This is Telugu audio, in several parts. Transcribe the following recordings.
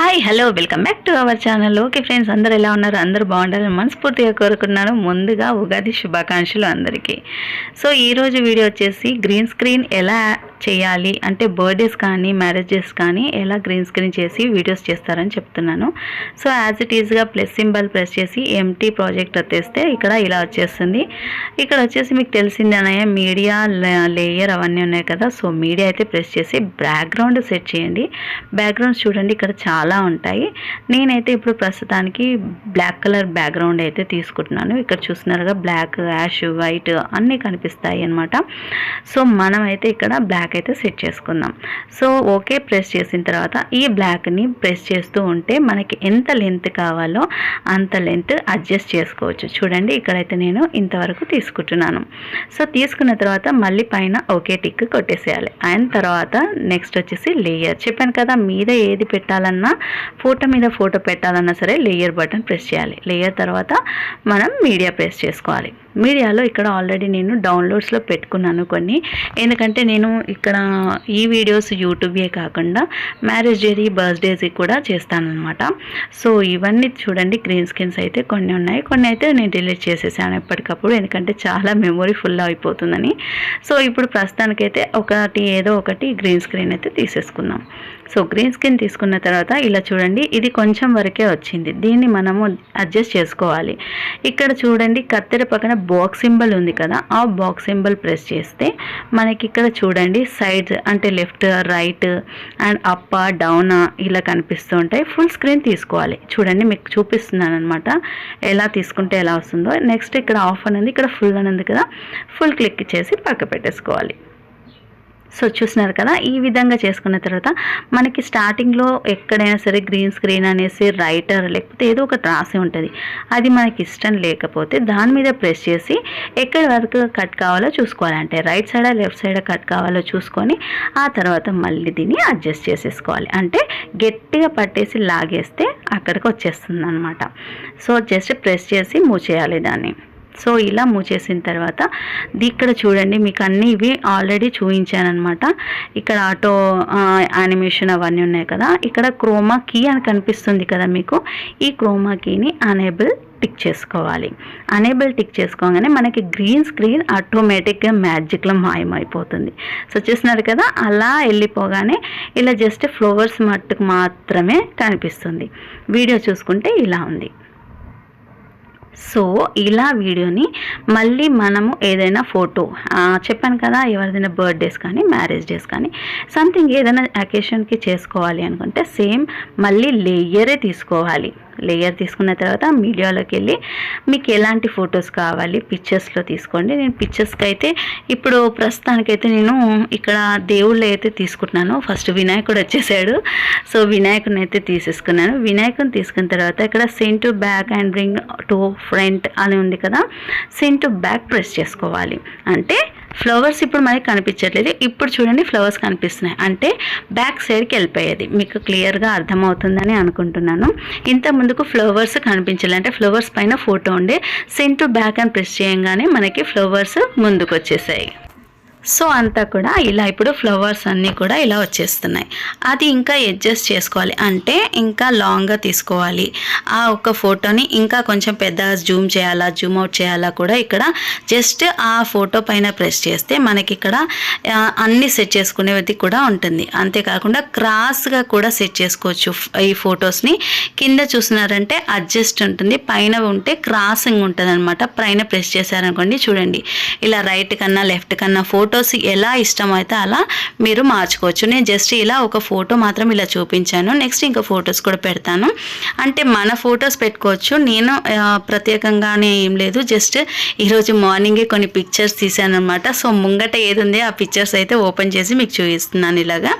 Hi hello welcome back to our channel okay friends అందరు ఎలా ఉన్నారు? అందరూ బాగుండాలని మనస్ఫూర్తిగా కోరుకున్నాను ముందుగా ఉగాది శుభాకాంక్షలు అందరికీ. సో ఈరోజు వీడియో వచ్చేసి గ్రీన్ స్క్రీన్ ఎలా చేయాలి? అంటే బర్త్డేస్ కానీ మ్యారేజెస్ కానీ ఎలా గ్రీన్ స్క్రీన్ చేసి వీడియోస్ చేస్తారని చెప్తున్నాను. సో యాజ్ ఇట్ ఈజ్గా ప్లస్ సింబల్ ప్రెస్ చేసి ఎంటీ ప్రాజెక్ట్ వచ్చేస్తే ఇక్కడ ఇలా వచ్చేస్తుంది. ఇక్కడ వచ్చేసి మీకు తెలిసిందనే మీడియా లేయర్ అవన్నీ ఉన్నాయి కదా. సో మీడియా అయితే ప్రెస్ చేసి బ్యాక్గ్రౌండ్ సెట్ చేయండి. బ్యాక్గ్రౌండ్ చూడండి ఇక్కడ చాలా ఉంటాయి. నేనైతే ఇప్పుడు ప్రస్తుతానికి బ్లాక్ కలర్ బ్యాక్గ్రౌండ్ అయితే తీసుకుంటున్నాను. ఇక్కడ చూస్తున్నారుగా బ్లాక్ యాష్ వైట్ అన్నీ కనిపిస్తాయి అనమాట సో మనమైతే ఇక్కడ బ్లాక్ అయితే సెట్ చేసుకుందాం. సో ఓకే ప్రెస్ చేసిన తర్వాత ఈ బ్లాక్ని ప్రెస్ చేస్తూ ఉంటే మనకి ఎంత లెంత్ కావాలో అంత లెంత్ అడ్జస్ట్ చేసుకోవచ్చు. చూడండి ఇక్కడైతే నేను ఇంతవరకు తీసుకుంటున్నాను. సో తీసుకున్న తర్వాత మళ్ళీ పైన ఓకే టిక్ కొట్టేసేయాలి. అండ్ తర్వాత నెక్స్ట్ వచ్చేసి లేయర్. చెప్పాను కదా మీద ఏది పెట్టాలన్నా ఫోటో మీద ఫోటో పెట్టాలన్నా సరే లేయర్ బటన్ ప్రెస్ చేయాలి. లేయర్ తర్వాత మనం మీడియా ప్రెస్ చేసుకోవాలి. మీడియాలో ఇక్కడ ఆల్రెడీ నేను డౌన్లోడ్స్లో పెట్టుకున్నాను కొన్ని. ఎందుకంటే నేను ఇక్కడ ఈ వీడియోస్ యూట్యూబే కాకుండా మ్యారేజ్ డేది బర్త్డేస్ కూడా చేస్తానమాట సో ఇవన్నీ చూడండి గ్రీన్ స్కిన్స్ అయితే కొన్ని ఉన్నాయి. కొన్ని అయితే నేను డిలీట్ చేసేసాను ఎప్పటికప్పుడు ఎందుకంటే చాలా మెమొరీ ఫుల్ అయిపోతుందని. సో ఇప్పుడు ప్రస్తుతానికైతే ఒకటి ఏదో ఒకటి గ్రీన్ స్క్రీన్ అయితే తీసేసుకుందాం. సో గ్రీన్ స్క్రీన్ తీసుకున్న తర్వాత ఇలా చూడండి ఇది కొంచెం వరకే వచ్చింది. దీన్ని మనము అడ్జస్ట్ చేసుకోవాలి. ఇక్కడ చూడండి కత్తెర పక్కన బాక్స్ సింబల్ ఉంది కదా ఆ బాక్స్ సింబల్ ప్రెస్ చేస్తే మనకి ఇక్కడ చూడండి సైడ్స్ అంటే left right and up down ఇలా కనిపిస్తూ ఉంటాయి. ఫుల్ స్క్రీన్ తీసుకోవాలి. చూడండి మీకు చూపిస్తున్నాను అనమాట ఎలా తీసుకుంటే ఎలా వస్తుందో. నెక్స్ట్ ఇక్కడ ఆఫ్ అనేది ఇక్కడ ఫుల్ అని ఉంది కదా. ఫుల్ క్లిక్ చేసి పక్క పెట్టేసుకోవాలి. సో చూస్తున్నారు కదా ఈ విధంగా చేసుకున్న తర్వాత మనకి స్టార్టింగ్లో ఎక్కడైనా సరే గ్రీన్ స్క్రీన్ అనేసి రైటర్ లేకపోతే ఏదో ఒకటి రాసి ఉంటుంది. అది మనకి ఇష్టం లేకపోతే దాని మీద ప్రెస్ చేసి ఎక్కడి వరకు కట్ కావాలో చూసుకోవాలంటే రైట్ సైడా లెఫ్ట్ సైడా కట్ కావాలో చూసుకొని ఆ తర్వాత మళ్ళీ దీన్ని అడ్జస్ట్ చేసేసుకోవాలి. అంటే గట్టిగా పట్టేసి లాగేస్తే అక్కడికి వచ్చేస్తుంది అనమాట సో జస్ట్ ప్రెస్ చేసి మూవ్ చేయాలి దాన్ని. సో ఇలా మూవ్ చేసిన తర్వాత ది- ఇక్కడ చూడండి మీకు అన్ని ఇవి ఆల్రెడీ చూపించానమాట ఇక్కడ ఆటో యానిమేషన్ అవన్నీ ఉన్నాయి కదా. ఇక్కడ క్రోమా కీ అని కనిపిస్తుంది కదా మీకు. ఈ క్రోమా కీని అనేబుల్ టిక్ చేసుకోవాలి. అనేబుల్ టిక్ చేసుకోగానే మనకి గ్రీన్ స్క్రీన్ ఆటోమేటిక్గా మ్యాజిక్లో మాయమైపోతుంది. సో చూస్తున్నారు కదా అలా వెళ్ళిపోగానే ఇలా జస్ట్ ఫ్లవర్స్ మట్టుకు మాత్రమే కనిపిస్తుంది. వీడియో చూసుకుంటే ఇలా ఉంది. సో ఇలా వీడియోని మళ్ళీ మనము ఏదైనా ఫోటో చెప్పాను కదా ఎవరిదైనా బర్త్డేస్ కానీ మ్యారేజ్ డేస్ కానీ సంథింగ్ ఏదైనా అకేషన్కి చేసుకోవాలి అనుకుంటే సేమ్ మళ్ళీ లేయరే తీసుకోవాలి. లేయర్ తీసుకున్న తర్వాత మీడియాలోకి వెళ్ళి మీకు ఎలాంటి ఫొటోస్ కావాలి పిక్చర్స్లో తీసుకోండి. నేను పిక్చర్స్కి అయితే ఇప్పుడు ప్రస్తుతానికైతే నేను ఇక్కడ దేవుళ్ళు అయితే తీసుకుంటున్నాను. ఫస్ట్ వినాయకుడు వచ్చేసాడు. సో వినాయకుడిని అయితే తీసేసుకున్నాను. వినాయకుని తీసుకున్న తర్వాత ఇక్కడ send to back and bring to front అని ఉంది కదా. సెంట్ టు బ్యాక్ ప్రెస్ చేసుకోవాలి. అంటే ఫ్లవర్స్ ఇప్పుడు మనకి కనిపించట్లేదు. ఇప్పుడు చూడండి ఫ్లవర్స్ కనిపిస్తున్నాయి. అంటే బ్యాక్ సైడ్కి వెళ్ళిపోయేది. మీకు క్లియర్గా అర్థమవుతుందని అనుకుంటున్నాను. ఇంత ముందుకు ఫ్లవర్స్ కనిపించాలి అంటే ఫ్లవర్స్ పైన ఫోటో ఉండే. సెంట్ టు బ్యాక్ అని ప్రెస్ చేయంగానే మనకి ఫ్లవర్స్ ముందుకు వచ్చేసాయి. సో అంతా కూడా ఇలా ఇప్పుడు ఫ్లవర్స్ అన్నీ కూడా ఇలా వచ్చేస్తున్నాయి. అది ఇంకా అడ్జస్ట్ చేసుకోవాలి. అంటే ఇంకా లాంగ్గా తీసుకోవాలి. ఆ ఒక్క ఫోటోని ఇంకా కొంచెం పెద్ద జూమ్ చేయాలా జూమ్ అవుట్ చేయాలా కూడా ఇక్కడ జస్ట్ ఆ ఫోటో పైన ప్రెస్ చేస్తే మనకి ఇక్కడ అన్ని సెట్ చేసుకునేది కూడా ఉంటుంది. అంతేకాకుండా క్రాస్గా కూడా సెట్ చేసుకోవచ్చు ఈ ఫొటోస్ని. కింద చూస్తున్నారంటే అడ్జస్ట్ ఉంటుంది. పైన ఉంటే క్రాసింగ్ ఉంటుంది అనమాట పైన ప్రెస్ చేశారనుకోండి చూడండి. ఇలా రైట్ కన్నా లెఫ్ట్ కన్నా ఫోటోస్ ఎలా ఇష్టమైతే అలా మీరు మార్చుకోవచ్చు. నేను జస్ట్ ఇలా ఒక ఫోటో మాత్రం ఇలా చూపించాను. నెక్స్ట్ ఇంకా ఫొటోస్ కూడా పెడతాను. అంటే మన ఫొటోస్ పెట్టుకోవచ్చు. నేను ప్రత్యేకంగానే ఏం లేదు. జస్ట్ ఈరోజు మార్నింగే కొన్ని పిక్చర్స్ తీసాను అనమాట సో ముంగట ఏది ఉంది ఆ పిక్చర్స్ అయితే ఓపెన్ చేసి మీకు చూపిస్తున్నాను ఇలాగా.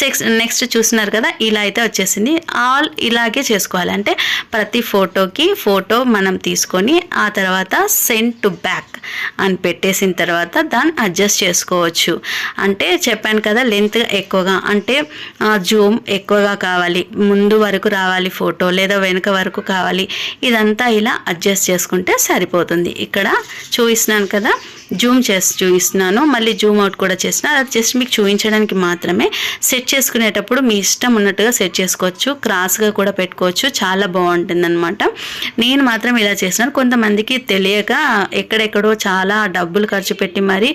సెక్స్ నెక్స్ట్ చూస్తున్నారు కదా ఇలా అయితే వచ్చేసింది. ఆల్ ఇలాగే చేసుకోవాలి. అంటే ప్రతి ఫోటోకి ఫోటో మనం తీసుకొని ఆ తర్వాత సెండ్ టు బ్యాక్ అని పెట్టేసిన తర్వాత దాన్ని అడ్జస్ట్ చేసుకోవచ్చు. అంటే చెప్పాను కదా లెంత్ ఎక్కువగా. అంటే జూమ్ ఎక్కువగా కావాలి. ముందు వరకు రావాలి ఫోటో లేదా వెనుక వరకు కావాలి. ఇదంతా ఇలా అడ్జస్ట్ చేసుకుంటే సరిపోతుంది. ఇక్కడ చూపిస్తున్నాను కదా జూమ్ చేసి చూపిస్తున్నాను. మళ్ళీ జూమ్ అవుట్ కూడా చేసిన అది జస్ట్ మీకు చూపించడానికి మాత్రమే. సెట్ చేసుకునేటప్పుడు మీ ఇష్టం ఉన్నట్టుగా సెట్ చేసుకోవచ్చు. క్రాస్గా కూడా పెట్టుకోవచ్చు. చాలా బాగుంటుంది అనమాట నేను మాత్రం ఇలా చేసినాను కొంతమందికి తెలియక ఎక్కడెక్కడో చాలా డబ్బులు ఖర్చు పెట్టి మరి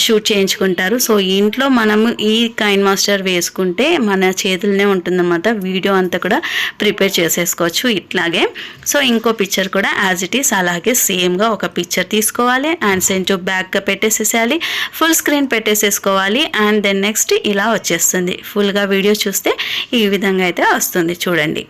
షూట్ చేయించుకుంటారు. సో ఇంట్లో మనము ఈ కైన్ మాస్టర్ వేసుకుంటే మన చేతులనే ఉంటుందన్నమాట. వీడియో అంతా కూడా ప్రిపేర్ చేసేసుకోవచ్చు ఇట్లాగే. సో ఇంకో పిక్చర్ కూడా యాజ్ ఇట్ ఈస్ అలాగే సేమ్గా ఒక పిక్చర్ తీసుకోవాలి. అండ్ సెంటు బ్యాక్గా పెట్టేసేసేయాలి. ఫుల్ స్క్రీన్ పెట్టేసేసుకోవాలి. అండ్ దెన్ నెక్స్ట్ ఇలా వచ్చేస్తుంది. ఫుల్గా వీడియో చూస్తే ఈ విధంగా అయితే వస్తుంది. చూడండి.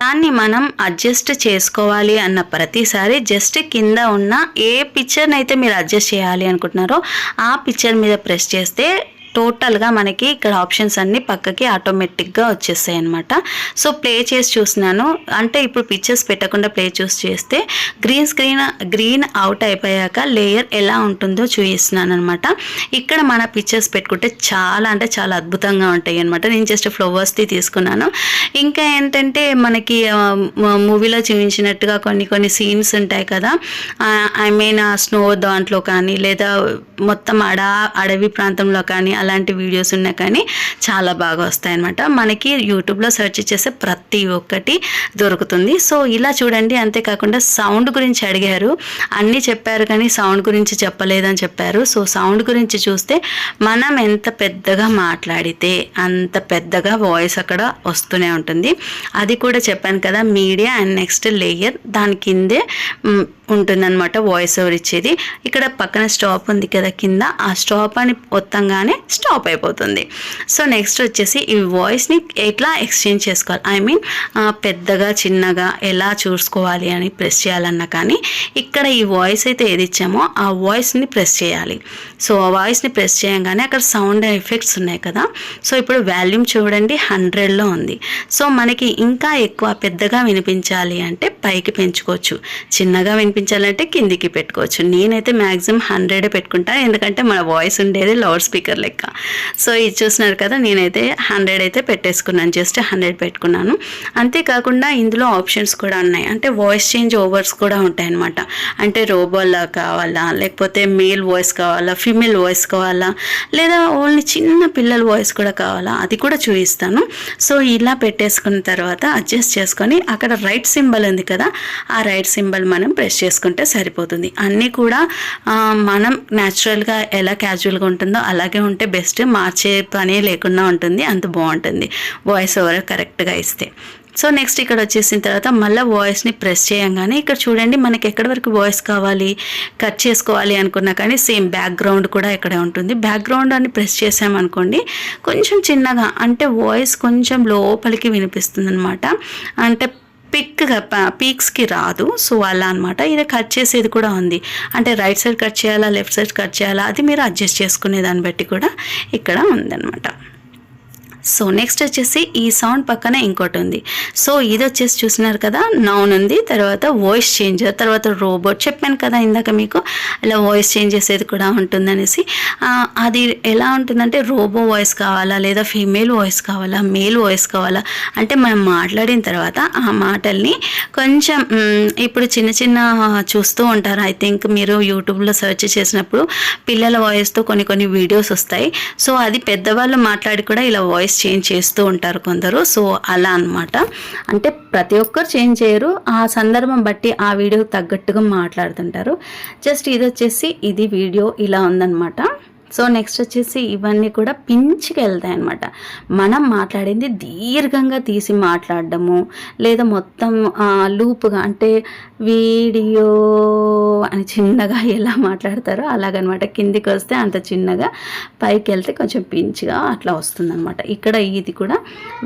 దాన్ని మనం అడ్జస్ట్ చేసుకోవాలి అన్న ప్రతిసారి జస్ట్ కింద ఉన్న ఏ పిక్చర్ని అయితే మీరు అడ్జస్ట్ చేయాలి అనుకుంటున్నారో ఆ పిక్చర్ మీద ప్రెస్ చేస్తే టోటల్గా మనకి ఇక్కడ ఆప్షన్స్ అన్నీ పక్కకి ఆటోమేటిక్గా వచ్చేస్తాయి అనమాట సో ప్లే చేసి చూసినాను అంటే ఇప్పుడు పిక్చర్స్ పెట్టకుండా ప్లే చూసి చేస్తే గ్రీన్ స్క్రీన్ గ్రీన్ అవుట్ అయిపోయాక లేయర్ ఎలా ఉంటుందో చూపిస్తున్నాను అనమాట ఇక్కడ మన పిక్చర్స్ పెట్టుకుంటే చాలా అంటే చాలా అద్భుతంగా ఉంటాయి అనమాట నేను జస్ట్ ఫ్లవర్స్ది తీసుకున్నాను. ఇంకా ఏంటంటే మనకి మూవీలో చూపించినట్టుగా కొన్ని కొన్ని సీన్స్ ఉంటాయి కదా. ఐ మీన్ స్నో దాంట్లో కానీ లేదా మొత్తం అడ అడవి ప్రాంతంలో కానీ అలాంటి వీడియోస్ ఉన్నా కానీ చాలా బాగా వస్తాయి అనమాట మనకి యూట్యూబ్లో సెర్చ్ చేసే ప్రతి ఒక్కటి దొరుకుతుంది. సో ఇలా చూడండి. అంతేకాకుండా సౌండ్ గురించి అడిగారు. అన్నీ చెప్పారు కానీ సౌండ్ గురించి చెప్పలేదని చెప్పారు. సో సౌండ్ గురించి చూస్తే మనం ఎంత పెద్దగా మాట్లాడితే అంత పెద్దగా వాయిస్ అక్కడ వస్తూనే ఉంటుంది. అది కూడా చెప్పాను కదా మీడియా అండ్ నెక్స్ట్ లేయర్ దాని కిందే ఉంటుందన్నమాట వాయిస్ ఓవర్ ఇచ్చేది. ఇక్కడ పక్కన స్టాప్ ఉంది కదా కింద ఆ స్టాప్ అని మొత్తంగానే స్టాప్ అయిపోతుంది. సో నెక్స్ట్ వచ్చేసి ఈ వాయిస్ని ఎట్లా ఎక్స్చేంజ్ చేసుకోవాలి? ఐ మీన్ పెద్దగా చిన్నగా ఎలా చూసుకోవాలి అని ప్రెస్ చేయాలన్నా కానీ ఇక్కడ ఈ వాయిస్ అయితే ఏది ఇచ్చామో ఆ వాయిస్ని ప్రెస్ చేయాలి. సో ఆ వాయిస్ని ప్రెస్ చేయగానే అక్కడ సౌండ్ ఎఫెక్ట్స్ ఉన్నాయి కదా. సో ఇప్పుడు వాల్యూమ్ చూడండి హండ్రెడ్లో ఉంది. సో మనకి ఇంకా ఎక్కువ పెద్దగా వినిపించాలి అంటే పైకి పెంచుకోవచ్చు. చిన్నగా వినిపించాలంటే కిందికి పెట్టుకోవచ్చు. నేనైతే మ్యాక్సిమం హండ్రెడే పెట్టుకుంటాను ఎందుకంటే మన వాయిస్ ఉండేది లౌడ్ స్పీకర్ లెక్క. సో ఇది చూసినారు కదా నేనైతే హండ్రెడ్ అయితే పెట్టేసుకున్నాను. జస్ట్ హండ్రెడ్ పెట్టుకున్నాను. అంతేకాకుండా ఇందులో ఆప్షన్స్ కూడా ఉన్నాయి. అంటే వాయిస్ చేంజ్ ఓవర్స్ కూడా ఉంటాయన్నమాట. అంటే రోబోలా కావాలా లేకపోతే మేల్ వాయిస్ కావాలా ఫిమేల్ వాయిస్ కావాలా లేదా ఓన్లీ చిన్న పిల్లల వాయిస్ కూడా కావాలా అది కూడా చూపిస్తాను. సో ఇలా పెట్టేసుకున్న తర్వాత అడ్జస్ట్ చేసుకొని అక్కడ రైట్ సింబల్ ఉంది కదా ఆ రైట్ సింబల్ మనం ప్రెస్ చేసుకుంటే సరిపోతుంది. అన్నీ కూడా మనం న్యాచురల్గా ఎలా క్యాజువల్గా ఉంటుందో అలాగే ఉంటే బెస్ట్. మార్చే పనే లేకుండా ఉంటుంది. అంత బాగుంటుంది. వాయిస్ ఓవర్ కరెక్ట్గా ఇస్తే. సో నెక్స్ట్ ఇక్కడ వచ్చేసిన తర్వాత మళ్ళీ వాయిస్ని ప్రెస్ చేయంగానే ఇక్కడ చూడండి మనకి ఎక్కడి వరకు వాయిస్ కావాలి కట్ చేసుకోవాలి అనుకున్నా కానీ సేమ్ బ్యాక్గ్రౌండ్ కూడా ఇక్కడే ఉంటుంది. బ్యాక్గ్రౌండ్ అని ప్రెస్ చేసామనుకోండి కొంచెం చిన్నగా అంటే వాయిస్ కొంచెం లోపలికి వినిపిస్తుంది అనమాట అంటే పిక్గా పీక్స్కి రాదు. సో అలా అనమాట ఇది కట్ చేసేది కూడా ఉంది. అంటే రైట్ సైడ్ కట్ చేయాలా లెఫ్ట్ సైడ్ కట్ చేయాలా అది మీరు అడ్జస్ట్ చేసుకునే దాన్ని బట్టి కూడా ఇక్కడ ఉందన్నమాట. సో నెక్స్ట్ వచ్చేసి ఈ సౌండ్ పక్కన ఇంకోటి ఉంది. సో ఇది వచ్చేసి చూసినారు కదా నౌన్ ఉంది తర్వాత వాయిస్ చేంజర్ తర్వాత రోబోట్ చెప్పాను కదా ఇందాక మీకు ఇలా వాయిస్ చేంజ్ చేసేది కూడా ఉంటుందనేసి. అది ఎలా ఉంటుందంటే రోబో వాయిస్ కావాలా లేదా ఫీమేల్ వాయిస్ కావాలా మేల్ వాయిస్ కావాలా అంటే మనం మాట్లాడిన తర్వాత ఆ మాటల్ని కొంచెం ఇప్పుడు చిన్న చిన్న చూస్తూ ఉంటారు. ఐ థింక్ మీరు యూట్యూబ్లో సెర్చ్ చేసినప్పుడు పిల్లల వాయిస్తో కొన్ని కొన్ని వీడియోస్ వస్తాయి. సో అది పెద్దవాళ్ళు మాట్లాడి కూడా ఇలా వాయిస్ చేంజ్ చేస్తూ ఉంటారు కొందరు. సో అలా అనమాట అంటే ప్రతి ఒక్కరు చేంజ్ చేయరు. ఆ సందర్భం బట్టి ఆ వీడియోకి తగ్గట్టుగా మాట్లాడుతుంటారు. జస్ట్ ఇది వచ్చేసి ఇది వీడియో ఇలా ఉందన్నమాట. సో నెక్స్ట్ వచ్చేసి ఇవన్నీ కూడా పించికి వెళ్తాయి అనమాట మనం మాట్లాడింది దీర్ఘంగా తీసి మాట్లాడడము లేదా మొత్తం లూప్గా అంటే వీడియో అని చిన్నగా ఎలా మాట్లాడతారో అలాగనమాట. కిందికి వస్తే అంత చిన్నగా పైకి వెళ్తే కొంచెం పించిగా అట్లా వస్తుందన్నమాట. ఇక్కడ ఇది కూడా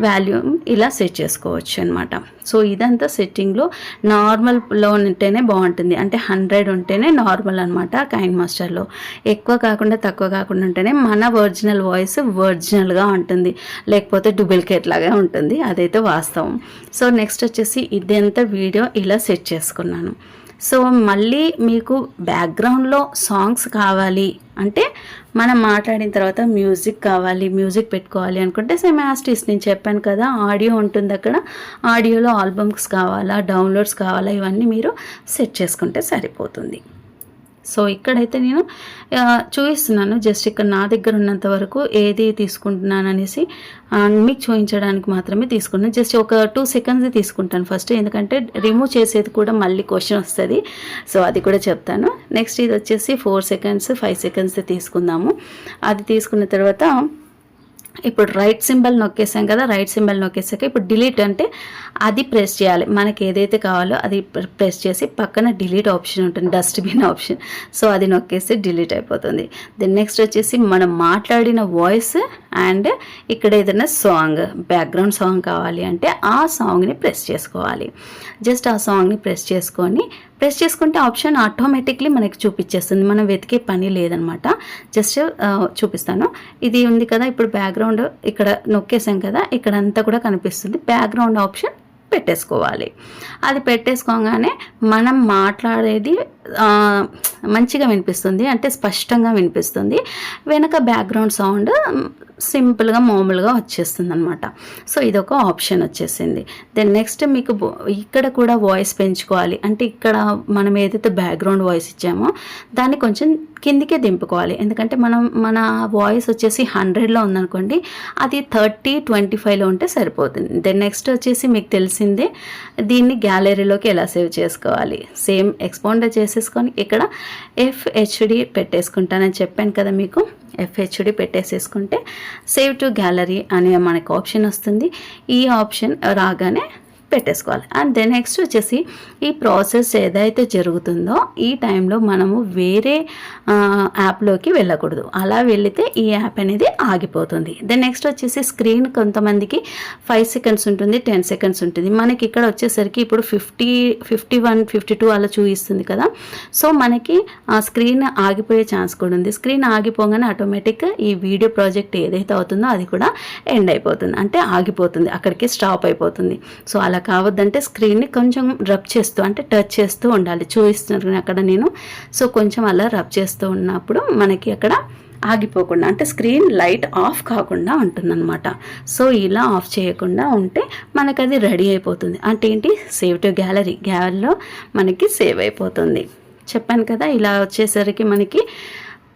వాల్యూమ్ ఇలా సెట్ చేసుకోవచ్చు అనమాట సో ఇదంతా సెట్టింగ్లో నార్మల్లో ఉంటేనే బాగుంటుంది. అంటే హండ్రెడ్ ఉంటేనే నార్మల్ అనమాట కైన్ మాస్టర్లో ఎక్కువ కాకుండా తక్కువ కాకుండా ఉంటేనే మన ఒరిజినల్ వాయిస్ ఒరిజినల్గా ఉంటుంది. లేకపోతే డూప్లికేట్ లాగా ఉంటుంది. అదైతే వాస్తవం. సో నెక్స్ట్ వచ్చేసి ఇదంతా వీడియో ఇలా సెట్ చేసుకున్నాను. సో మళ్ళీ మీకు బ్యాక్గ్రౌండ్లో సాంగ్స్ కావాలి అంటే మనం మాట్లాడిన తర్వాత మ్యూజిక్ కావాలి మ్యూజిక్ పెట్టుకోవాలి అనుకుంటే సెమాస్టిస్ నేను చెప్పాను కదా ఆడియో ఉంటుంది అక్కడ ఆడియోలో ఆల్బమ్స్ కావాలా డౌన్లోడ్స్ కావాలా ఇవన్నీ మీరు సెట్ చేసుకుంటే సరిపోతుంది. సో ఇక్కడైతే నేను చూపిస్తున్నాను. జస్ట్ ఇక్కడ నా దగ్గర ఉన్నంత వరకు ఏది తీసుకుంటున్నాను అనేసి మీకు చూపించడానికి మాత్రమే తీసుకున్నాను. జస్ట్ ఒక టూ సెకండ్స్ తీసుకుంటాను ఫస్ట్. ఎందుకంటే రిమూవ్ చేసేది కూడా మళ్ళీ క్వశ్చన్ వస్తుంది. సో అది కూడా చెప్తాను. నెక్స్ట్ ఇది వచ్చేసి ఫోర్ సెకండ్స్ ఫైవ్ సెకండ్స్ తీసుకుందాము. అది తీసుకున్న తర్వాత ఇప్పుడు రైట్ సింబల్ నొక్కేసాం కదా రైట్ సింబల్ నొక్కేసాక ఇప్పుడు డిలీట్ అంటే అది ప్రెస్ చేయాలి. మనకి ఏదైతే కావాలో అది ప్రెస్ చేసి పక్కన డిలీట్ ఆప్షన్ ఉంటుంది డస్ట్బిన్ ఆప్షన్ సో అది నొక్కేసి డిలీట్ అయిపోతుంది. దెన్ నెక్స్ట్ వచ్చేసి మనం మాట్లాడిన వాయిస్ అండ్ ఇక్కడ ఏదైనా సాంగ్ బ్యాక్గ్రౌండ్ సాంగ్ కావాలి అంటే ఆ సాంగ్ని ప్రెస్ చేసుకోవాలి. జస్ట్ ఆ సాంగ్ని ప్రెస్ చేసుకొని ప్రెస్ చేసుకుంటే ఆప్షన్ ఆటోమేటిక్లీ మనకి చూపించేస్తుంది. మనం వెతికే పని లేదనమాట. జస్ట్ చూపిస్తాను. ఇది ఉంది కదా ఇప్పుడు బ్యాక్గ్రౌండ్ ఇక్కడ నొక్కేసాం కదా ఇక్కడ అంతా కూడా కనిపిస్తుంది. బ్యాక్గ్రౌండ్ ఆప్షన్ పెట్టేసుకోవాలి. అది పెట్టేసుకోగానే మనం మాట్లాడేది మంచిగా వినిపిస్తుంది అంటే స్పష్టంగా వినిపిస్తుంది. వెనక బ్యాక్గ్రౌండ్ సౌండ్ సింపుల్గా మామూలుగా వచ్చేస్తుంది అనమాట సో ఇదొక ఆప్షన్ వచ్చేసింది. దెన్ నెక్స్ట్ మీకు ఇక్కడ కూడా వాయిస్ పెంచుకోవాలి. అంటే ఇక్కడ మనం ఏదైతే బ్యాక్గ్రౌండ్ వాయిస్ ఇచ్చామో దాన్ని కొంచెం కిందికే దింపుకోవాలి. ఎందుకంటే మనం మన వాయిస్ వచ్చేసి హండ్రెడ్లో ఉందనుకోండి అది థర్టీ ట్వంటీ ఫైవ్లో ఉంటే సరిపోతుంది. దెన్ నెక్స్ట్ వచ్చేసి మీకు తెలిసిందే దీన్ని గ్యాలరీలోకి ఎలా సేవ్ చేసుకోవాలి? సేమ్ ఎక్స్పౌండర్ వేసేసుకొని ఇక్కడ ఎఫ్హెచ్డి పెట్టేసుకుంటానని చెప్పాను కదా మీకు. ఎఫ్హెచ్డి పెట్టేసేసుకుంటే సేవ్ టు గ్యాలరీ అనే మనకు ఆప్షన్ వస్తుంది. ఈ ఆప్షన్ రాగానే పెట్టేసుకోవాలి. అండ్ దెన్ నెక్స్ట్ వచ్చేసి ఈ ప్రాసెస్ ఏదైతే జరుగుతుందో ఈ టైంలో మనము వేరే యాప్లోకి వెళ్ళకూడదు. అలా వెళితే ఈ యాప్ అనేది ఆగిపోతుంది. దెన్ నెక్స్ట్ వచ్చేసి స్క్రీన్ కొంతమందికి ఫైవ్ సెకండ్స్ ఉంటుంది టెన్ సెకండ్స్ ఉంటుంది. మనకి ఇక్కడ వచ్చేసరికి ఇప్పుడు fifty fifty one fifty two అలా చూపిస్తుంది కదా. సో మనకి ఆ స్క్రీన్ ఆగిపోయే ఛాన్స్ కూడా ఉంది. స్క్రీన్ ఆగిపోగానే ఆటోమేటిక్ ఈ వీడియో ప్రాజెక్ట్ ఏదైతే అవుతుందో అది కూడా ఎండ్ అయిపోతుంది. అంటే ఆగిపోతుంది అక్కడికి స్టాప్ అయిపోతుంది. సో అలా కావద్దంటే స్క్రీన్ని కొంచెం రబ్ చేస్తూ అంటే టచ్ చేస్తూ ఉండాలి. చూపిస్తున్నారు అక్కడ నేను. సో కొంచెం అలా రబ్ చేస్తూ ఉన్నప్పుడు మనకి అక్కడ ఆగిపోకుండా అంటే స్క్రీన్ లైట్ ఆఫ్ కాకుండా ఉంటుందన్నమాట. సో ఇలా ఆఫ్ చేయకుండా ఉంటే మనకు అది రెడీ అయిపోతుంది. అంటే ఏంటి? సేవ్ టు గ్యాలరీ గ్యాలరీలో మనకి సేవ్ అయిపోతుంది. చెప్పాను కదా ఇలా వచ్చేసరికి మనకి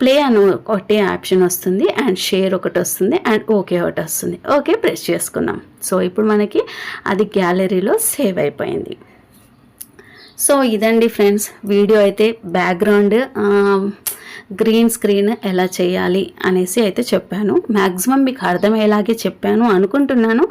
ప్లే అని ఒకటి ఆప్షన్ వస్తుంది అండ్ షేర్ ఒకటి వస్తుంది అండ్ ఓకే ఒకటి వస్తుంది. ఓకే ప్రెస్ చేసుకున్నాం. సో ఇప్పుడు మనకి అది గ్యాలరీలో సేవ్ అయిపోయింది. సో ఇదండి ఫ్రెండ్స్ వీడియో అయితే బ్యాక్గ్రౌండ్ గ్రీన్ స్క్రీన్ ఎలా చేయాలి అనేసి అయితే చెప్పాను. మ్యాక్సిమం మీకు అర్థమయ్యేలాగే చెప్పాను అనుకుంటున్నాను.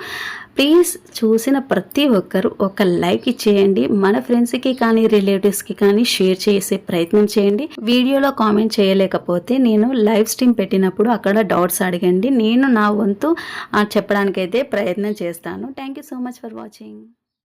ప్లీజ్ చూసిన ప్రతి ఒక్కరు ఒక లైక్ ఇచ్చేయండి. మన ఫ్రెండ్స్కి కానీ రిలేటివ్స్కి కానీ షేర్ చేసే ప్రయత్నం చేయండి. వీడియోలో కామెంట్ చేయలేకపోతే నేను లైవ్ స్ట్రీమ్ పెట్టినప్పుడు అక్కడ డౌట్స్ అడగండి. నేను నా వంతు చెప్పడానికైతే ప్రయత్నం చేస్తాను. Thank you so much for watching